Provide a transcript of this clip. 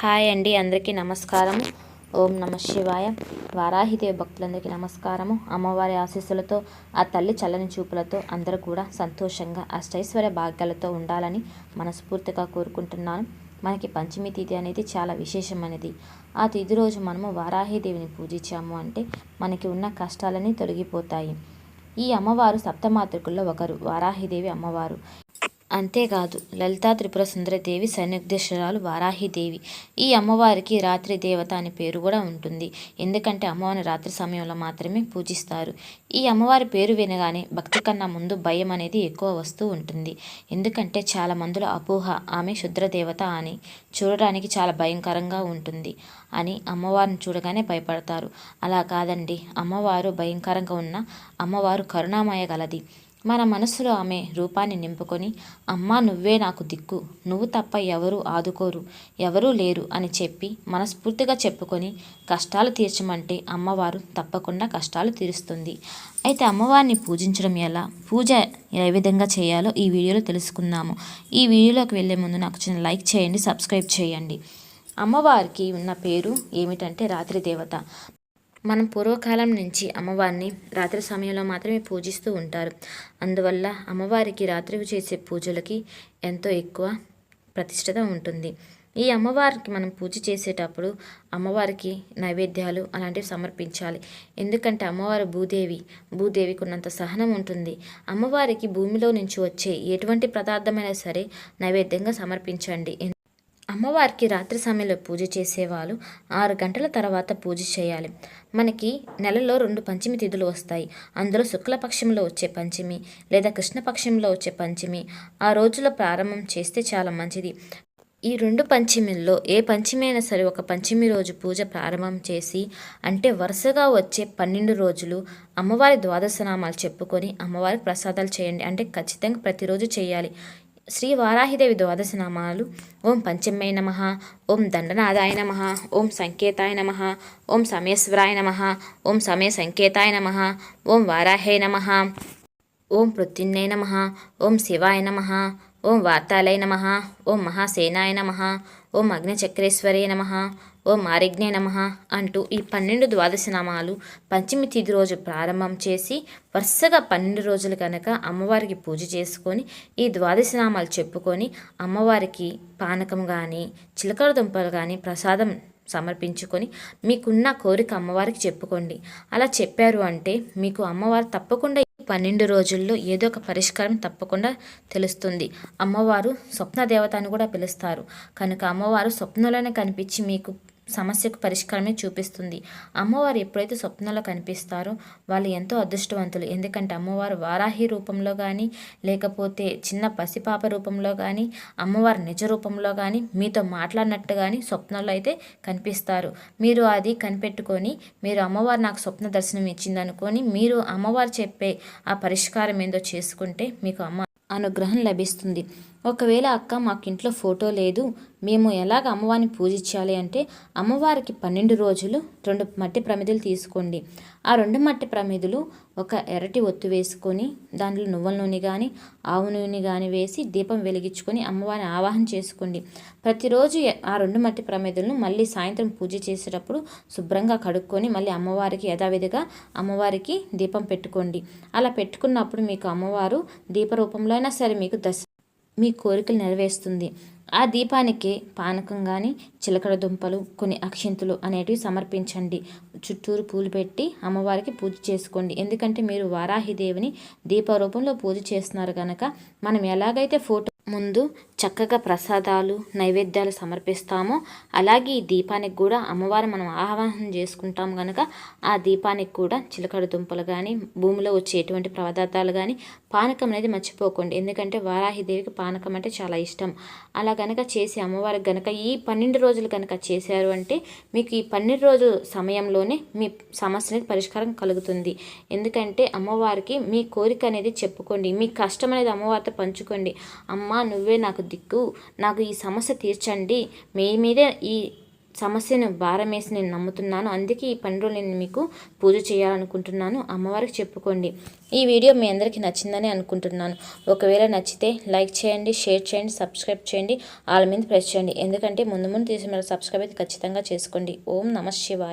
Hi అండి అందరికీ నమస్కారము. ఓం నమ శివాయ. వారాహిదేవి భక్తులందరికీ నమస్కారము. అమ్మవారి ఆశీస్సులతో ఆ తల్లి చల్లని చూపులతో అందరూ కూడా సంతోషంగా అష్టైశ్వర్య భాగ్యాలతో ఉండాలని మనస్ఫూర్తిగా కోరుకుంటున్నాను. మనకి పంచమి తిథి అనేది చాలా విశేషమైనది. ఆ తిథి రోజు మనము వారాహిదేవిని పూజించాము అంటే మనకి ఉన్న కష్టాలన్నీ తొలగిపోతాయి. ఈ అమ్మవారు సప్తమాతృకుల్లో ఒకరు వారాహిదేవి అమ్మవారు. అంతేకాదు లలితా త్రిపుర సుందరదేవి సన్నిగ్ధేశ్వరాలు వారాహిదేవి ఈ అమ్మవారికి రాత్రి దేవత అనే పేరు కూడా ఉంటుంది. ఎందుకంటే అమ్మవారిని రాత్రి సమయంలో మాత్రమే పూజిస్తారు. ఈ అమ్మవారి పేరు వినగానే భక్తి కన్నా ముందు భయం అనేది ఎక్కువ వస్తూ ఉంటుంది. ఎందుకంటే చాలా మందులు అపోహ ఆమె శుద్రదేవత అని చూడడానికి చాలా భయంకరంగా ఉంటుంది అని అమ్మవారిని చూడగానే భయపడతారు. అలా కాదండి అమ్మవారు భయంకరంగా ఉన్న అమ్మవారు కరుణామయ గలది. మన మనసులో ఆమె రూపాన్ని నింపుకొని అమ్మ నువ్వే నాకు దిక్కు. నువ్వు తప్ప ఎవరు ఆదుకోరు ఎవరూ లేరు అని చెప్పి మనస్ఫూర్తిగా చెప్పుకొని కష్టాలు తీర్చమంటే అమ్మవారు తప్పకుండా కష్టాలు తీరుస్తుంది. అయితే అమ్మవారిని పూజించడం ఎలా? పూజ ఏ విధంగా చేయాలో ఈ వీడియోలో తెలుసుకుందాము. ఈ వీడియోలోకి వెళ్ళే ముందు నాకు చిన్న లైక్ చేయండి సబ్స్క్రైబ్ చేయండి. అమ్మవారికి ఉన్న పేరు ఏమిటంటే రాత్రి దేవత. మనం పూర్వకాలం నుంచి అమ్మవారిని రాత్రి సమయంలో మాత్రమే పూజిస్తూ ఉంటారు. అందువల్ల అమ్మవారికి రాత్రి చేసే పూజలకి ఎంతో ఎక్కువ ప్రతిష్టత ఉంటుంది. ఈ అమ్మవారికి మనం పూజ చేసేటప్పుడు అమ్మవారికి నైవేద్యాలు అలాంటివి సమర్పించాలి. ఎందుకంటే అమ్మవారు భూదేవి భూదేవికి ఉన్నంత సహనం ఉంటుంది. అమ్మవారికి భూమిలో నుంచి వచ్చే ఎటువంటి పదార్థమైనా సరే నైవేద్యంగా సమర్పించండి. అమ్మవారికి రాత్రి సమయంలో పూజ చేసేవాళ్ళు ఆరు గంటల తర్వాత పూజ చేయాలి. మనకి నెలలో రెండు పంచమి తిథులు వస్తాయి. అందులో శుక్లపక్షంలో వచ్చే పంచమి లేదా కృష్ణపక్షంలో వచ్చే పంచమి ఆ రోజులో ప్రారంభం చేస్తే చాలా మంచిది. ఈ రెండు పంచమిల్లో ఏ పంచమి అయినా సరే ఒక పంచమి రోజు పూజ ప్రారంభం చేసి అంటే వరుసగా వచ్చే పన్నెండు రోజులు అమ్మవారి ద్వాదశనామాలు చెప్పుకొని అమ్మవారికి ప్రసాదాలు చేయండి. అంటే ఖచ్చితంగా ప్రతిరోజు చేయాలి. శ్రీ వారాహిదేవి ద్వాదశ నామాలు ఓం పంచమే నమ ఓం దండనాథాయ నమ ఓం సంకేతాయ నమ ఓం సమేశ్వరాయ నమ ఓం సమయ సంకేతాయ నమ ఓం వారాహే నమ ఓం పృథ్విన్నే నమ ఓం శివాయ నమ ఓం వార్తాలయ నమ ఓం మహాసేనాయ నమ ఓం అగ్నిచక్రేశ్వరే నమ ఓ మారిజ్ఞే నమ అంటూ ఈ పన్నెండు ద్వాదశ నామాలు పంచమి తిథి రోజు ప్రారంభం చేసి వరుసగా పన్నెండు రోజులు కనుక అమ్మవారికి పూజ చేసుకొని ఈ ద్వాదశ నామాలు చెప్పుకొని అమ్మవారికి పానకం కానీ చిలకడ దుంపలు కానీ ప్రసాదం సమర్పించుకొని మీకున్న కోరిక అమ్మవారికి చెప్పుకోండి. అలా చెప్పారు అంటే మీకు అమ్మవారు తప్పకుండా పన్నెండు రోజుల్లో ఏదో ఒక పరిష్కారం తప్పకుండా తెలుస్తుంది. అమ్మవారు స్వప్న దేవత అని కూడా పిలుస్తారు. కనుక అమ్మవారు స్వప్నంలోనే కనిపించి మీకు సమస్యకు పరిష్కారమే చూపిస్తుంది. అమ్మవారు ఎప్పుడైతే స్వప్నంలో కనిపిస్తారో వాళ్ళు ఎంతో అదృష్టవంతులు. ఎందుకంటే అమ్మవారు వారాహి రూపంలో కానీ లేకపోతే చిన్న పసిపాప రూపంలో కానీ అమ్మవారు నిజ రూపంలో కానీ మీతో మాట్లాడినట్టు కానీ స్వప్నంలో అయితే కనిపిస్తారు. మీరు అది కనిపెట్టుకొని మీరు అమ్మవారు నాకు స్వప్న దర్శనం ఇచ్చిందనుకొని మీరు అమ్మవారు చెప్పే ఆ పరిష్కారం ఏందో చేసుకుంటే మీకు అమ్మ అనుగ్రహం లభిస్తుంది. ఒకవేళ అక్క మాకు ఇంట్లో ఫోటో లేదు మేము ఎలాగ అమ్మవారిని పూజించాలి అంటే అమ్మవారికి పన్నెండు రోజులు రెండు మట్టి ప్రమిదలు తీసుకోండి. ఆ రెండు మట్టి ప్రమిదలు ఒక ఎర్రటి ఒత్తు వేసుకొని దాంట్లో నువ్వుల నూనె కానీ ఆవు నూనె కానీ వేసి దీపం వెలిగించుకొని అమ్మవారిని ఆవాహన చేసుకోండి. ప్రతిరోజు ఆ రెండు మట్టి ప్రమిదలను మళ్ళీ సాయంత్రం పూజ చేసేటప్పుడు శుభ్రంగా కడుక్కొని మళ్ళీ అమ్మవారికి యథావిధిగా అమ్మవారికి దీపం పెట్టుకోండి. అలా పెట్టుకున్నప్పుడు మీకు అమ్మవారు దీప రూపంలో అయినా సరే మీకు దశ మీ కోరికలు నెరవేరుస్తుంది. ఆ దీపానికి పానకం కానీ చిలకడ దుంపలు కొన్ని అక్షింతలు అనేటివి సమర్పించండి. చుట్టూరు పూలు పెట్టి అమ్మవారికి పూజ చేసుకోండి. ఎందుకంటే మీరు వారాహిదేవిని దీపరూపంలో పూజ చేస్తున్నారు కనుక మనం ఎలాగైతే ఫోటో ముందు చక్కగా ప్రసాదాలు నైవేద్యాలు సమర్పిస్తామో. అలాగే ఈ దీపానికి కూడా అమ్మవారు మనం ఆహ్వానం చేసుకుంటాం కనుక ఆ దీపానికి కూడా చిలకడ దుంపలు కానీ భూమిలో వచ్చే ఎటువంటి పదార్థాలు కానీ పానకం అనేది మర్చిపోకండి. ఎందుకంటే వారాహిదేవికి పానకం అంటే చాలా ఇష్టం. అలా కనుక చేసి అమ్మవారికి కనుక ఈ పన్నెండు రోజులు కనుక చేశారు అంటే మీకు ఈ పన్నెండు రోజు సమయంలోనే మీ సమస్య అనేది పరిష్కారం కలుగుతుంది. ఎందుకంటే అమ్మవారికి మీ కోరిక అనేది చెప్పుకోండి. మీ కష్టం అనేది అమ్మవారితో పంచుకోండి. అమ్మ నువ్వే నాకు దిక్కు. నాకు ఈ సమస్య తీర్చండి. మీ మీదే ఈ సమస్యను భారమేసి నేను నమ్ముతున్నాను. అందుకే ఈ పని నేను మీకు పూజ చేయాలనుకుంటున్నాను. అమ్మవారికి చెప్పుకోండి. ఈ వీడియో మీ అందరికీ నచ్చిందని అనుకుంటున్నాను. ఒకవేళ నచ్చితే లైక్ చేయండి షేర్ చేయండి సబ్స్క్రైబ్ చేయండి వాళ్ళ మీద ప్రెస్ చేయండి. ఎందుకంటే ముందు ముందు తీసిన సబ్స్క్రైబ్ అయితే ఖచ్చితంగా చేసుకోండి. ఓం నమ శివాయ.